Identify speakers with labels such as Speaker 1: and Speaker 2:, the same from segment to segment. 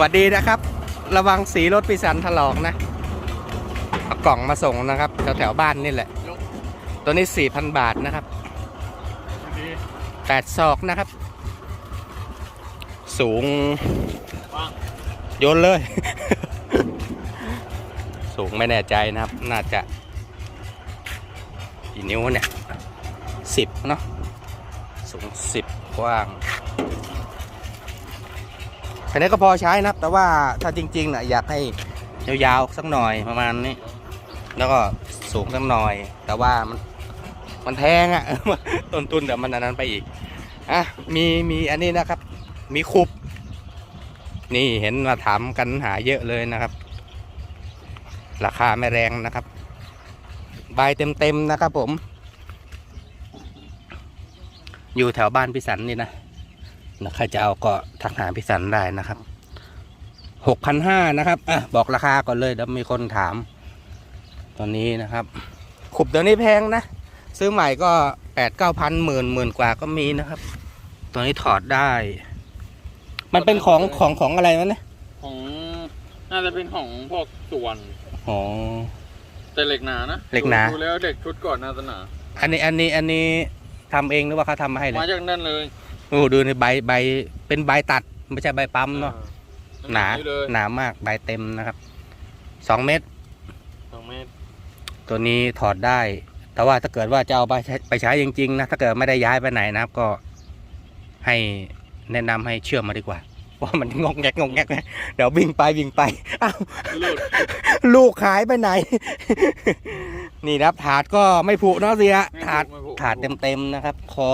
Speaker 1: วัสดีนะครับ ระวังสีรถพิสันถลอกนะเอากล่องมาส่งนะครับแถวแถวบ้านนี่แหละ ตัวนี้4,000บาทนะครับ
Speaker 2: ดี
Speaker 1: 8ศอกนะครับ สูงโยนเลย สูงไม่แน่ใจนะครับ น่าจะกี่นิ้วเนี่ยสิบเนาะสูงสิบกว้าง อันนี้ก็พอใช้นะครับแต่ว่าถ้าจริงๆนะอยากให้ยาวๆสักหน่อยประมาณนี้ แล้วก็สูงสักหน่อย แต่ว่ามันมันแพงอะ่ะต้นทุนเดี๋ยวมันอันนั้นไปอีกอะมีมีอันนี้นะครับ มีคุบ นี่เห็นมาถามกันหาเยอะเลยนะครับ ราคาไม่แรงนะครับ ใบเต็มๆนะครับผม อยู่แถวบ้านพิสันนี่นะ แล้วใครจะเอาก็ทักหาพิสันได้นะครับหกพันห้านะครับอะบอกราคาก่อนเลยเดี๋ยวมีคนถาม ตอนนี้นะครับ ขุบเดี๋ยวนี้แพงนะ ซื้อใหม่ก็แปดเก้าพันหมื่นหมื่นกว่าก็มีนะครับ ตัวนี้ถอดได้ มันเป็นของของของอะไรวะเนี่ย
Speaker 2: ของน่าจะเป็นของพวกส่วน
Speaker 1: อ๋อ
Speaker 2: แต่เหล็กหนานะ
Speaker 1: เหล็กหนา
Speaker 2: ดูแล้วเด็กชุดก่อนน่าจะหนา
Speaker 1: อันนี้อันนี้อันนี้ทำเองหรือว่าเขาทำมาให้เลย
Speaker 2: มาจากนั่นเลย
Speaker 1: โอ้ดูในใบใบเป็นใบตัดไม่ใช่ใบปั๊มเนาะ
Speaker 2: อ่
Speaker 1: หนา
Speaker 2: เลย
Speaker 1: หนามากใบเต็มนะครับสองเมตร
Speaker 2: สองเมตร
Speaker 1: ตัวนี้ถอดได้ แต่ว่าถ้าเกิดว่าจะเอาไปใช้ไปใช้จริงๆนะถ้าเกิดไม่ได้ย้ายไปไหนนะครับ ก็ให้แนะนำให้เชื่อมมาดีกว่าว่ามันงงแงกงงแงกนะเดี๋ยววิ่งไปวิ่งไปอ้าว
Speaker 2: หลุด
Speaker 1: ลูกหายไปไหน นี่นะครับ ถาดก็ไม่ผุเนาะเสีย
Speaker 2: ไม่
Speaker 1: ถาด
Speaker 2: ผูกไม่ผูก
Speaker 1: ถาดเต็มๆนะครับ คอ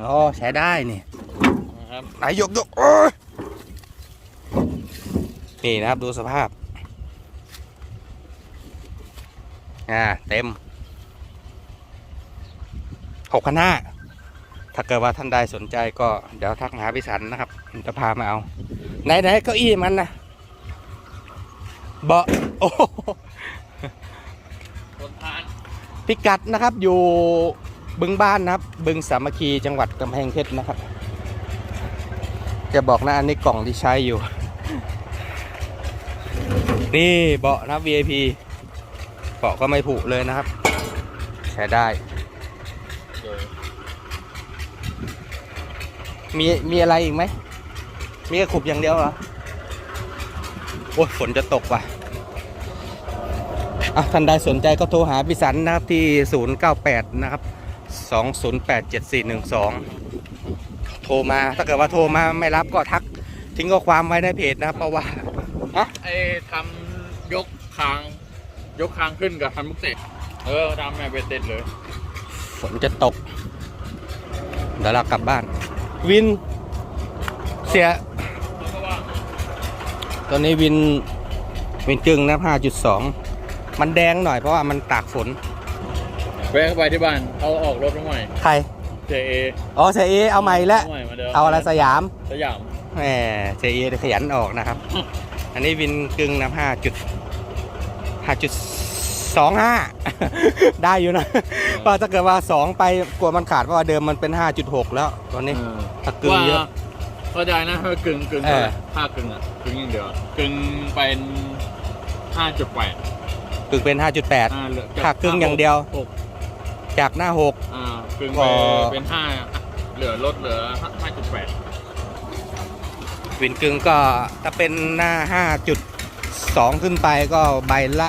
Speaker 1: อ๋อใช้ได้นี่
Speaker 2: นะครับ
Speaker 1: ไหนยกยกโอ้ยนี่นะครับดูสภาพ อ่า เต็มหกพันห้าถ้าเกิดว่าท่านใดสนใจก็เดี๋ยวทักหาพิสันนะครับจะพามาเอาไหนไหนเก้าอี้มันนะเบาะโอ้โห
Speaker 2: บนทาน
Speaker 1: พิกัดนะครับอยู่ บึงบ้านนะครับ บึงสามัคคีจังหวัดกำแพงเพชรนะครับจะบอกนะอันนี้กล่องที่ใช้อยู่ นี่เบาะนะครับ VIP เบาะก็ไม่ผุเลยนะครับ ใช้ได้ มีมีอะไรอีกไหม มีแค่ขุบอย่างเดียวเหรอ โอ้ยฝนจะตกว่ะอะท่านใดสนใจก็โทรหาพิสันนะครับที่ 098 นะครับ 2087412 โทรมา ถ้าเกิดว่าโทรมาไม่รับก็ทัก ทิ้งข้อความไว้ในเพจนะครับเพราะว่า
Speaker 2: ไอ้ทำยกคาง ยกคางขึ้นกับทำลูกเตะเออทำแม่เป็นเต็ดเลย
Speaker 1: ฝนจะตก เดี๋ยวเรากลับบ้าน วิน เสีย
Speaker 2: แล้วก็ว่า
Speaker 1: ตอนนี้วินวินกึ่งนะ5.2 มันแดงหน่อยเพราะว่ามันตากฝน
Speaker 2: แวะเข้าไปที่บ้านเอาออกรถมาใหม่
Speaker 1: ใคร
Speaker 2: เจเอ
Speaker 1: อ๋อเสียเอเอาใหม่แล้ว
Speaker 2: ใหม่มาเดิม
Speaker 1: เอาอะไรสยาม
Speaker 2: สยาม
Speaker 1: แหมเสียเอขยันออกนะครับ อันนี้วินกึ่งนะ5จุด5จุดสองห้าได้อยู่นะว่าถ้าเกิดว่า2ไปกลัวมันขาดเพราะว่าเดิมมันเป็น5.6แล้วตอนนี้ถ้ากึ่งเยอะ
Speaker 2: ว่าเข้าใจนะว่ากึ่งกึ่ง
Speaker 1: เออ
Speaker 2: ภาคกึ่งอะกึ่งอย่างเดียวกึ่งเป็นห้าจุดแปด
Speaker 1: กึ่งเป็น5.8
Speaker 2: อ่าเหลือ
Speaker 1: ภาคกึ่งอย่างเดียว
Speaker 2: หก
Speaker 1: จากหน้า
Speaker 2: อ่ากึ่ง
Speaker 1: ก็
Speaker 2: ไปเป็นห้าเหลือลดเหลือห้าจุดแปด
Speaker 1: 6วินกึ่งก็ถ้าเป็นหน้า 5.2 ขึ้นไปก็ใบละ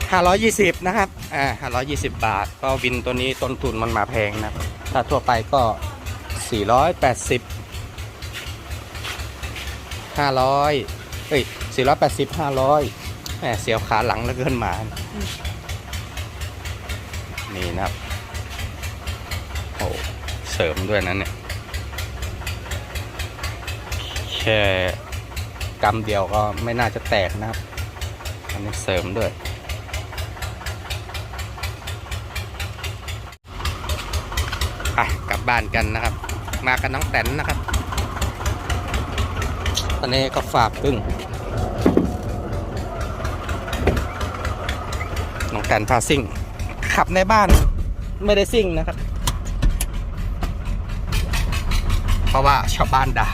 Speaker 1: 520 นะครับ อ่า 520 บาท ก็วินตัวนี้ต้นทุนมันมาแพงนะถ้าทั่วไปก็ 480 500 เอ้ย 480 500แหมเสียวขาหลังแล้วเกินหมา นี่นะครับโอ้เสริมด้วยนะเนี่ยแค่กำเดียวก็ไม่น่าจะแตกนะครับ อันนี้เสริมด้วยไปกลับบ้านกันนะครับ มากันน้องแตนนะครับ ตอนนี้ก็ฝากพึ่ง น้องแตนพาซิ่ง ขับในบ้านไม่ได้ซิ่งนะครับ เพราะว่าชาวบ้านด่า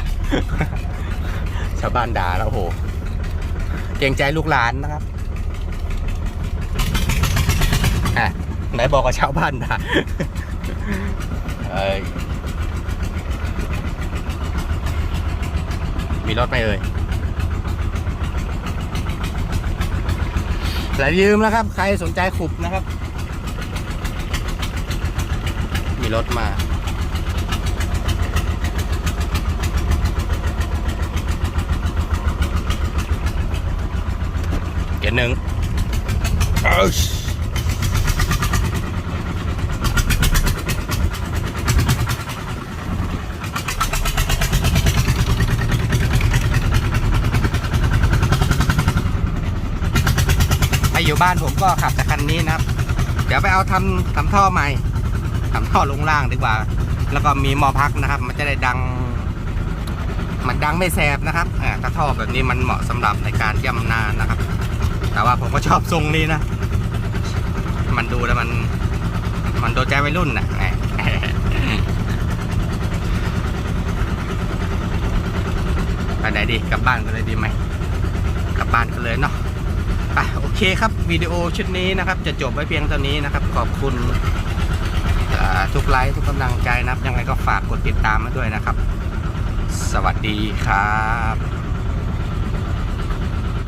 Speaker 1: ชาวบ้านด่าแล้วโอ้โหเกรงใจลูกหลานนะครับอะไหนบอกกับชาวบ้านด่าเอยมีรถไหมเอ่ยอย่าลืมนะครับ ใครสนใจขุบนะครับ มีรถมา เกียร์หนึ่งเอาถ้าอยู่บ้านผมก็ขับแต่คันนี้นะครับ เดี๋ยวไปเอาทำทำท่อใหม่ ทำท่อลงล่างดีกว่า แล้วก็มีหมอพักนะครับ มันจะได้ดัง มันดังไม่แสบนะครับอ่าถ้าท่อแบบนี้มันเหมาะสำหรับในการย่ำนานะครับ แต่ว่าผมก็ชอบทรงนี้นะ มันดูแล้วมัน มันโดนใจวัยรุ่นนะไปไหนดีกลับบ้านกันเลยดีไหมกลับบ้านกันเลยเนาะไปโอเคครับวิดีโอชุดนี้นะครับ จะจบไว้เพียงเท่านี้นะครับ ขอบคุณ ทุกไลค์ทุกกำลังใจนะครับ ยังไงก็ฝากกดติดตามมาด้วยนะครับ สวัสดีครับ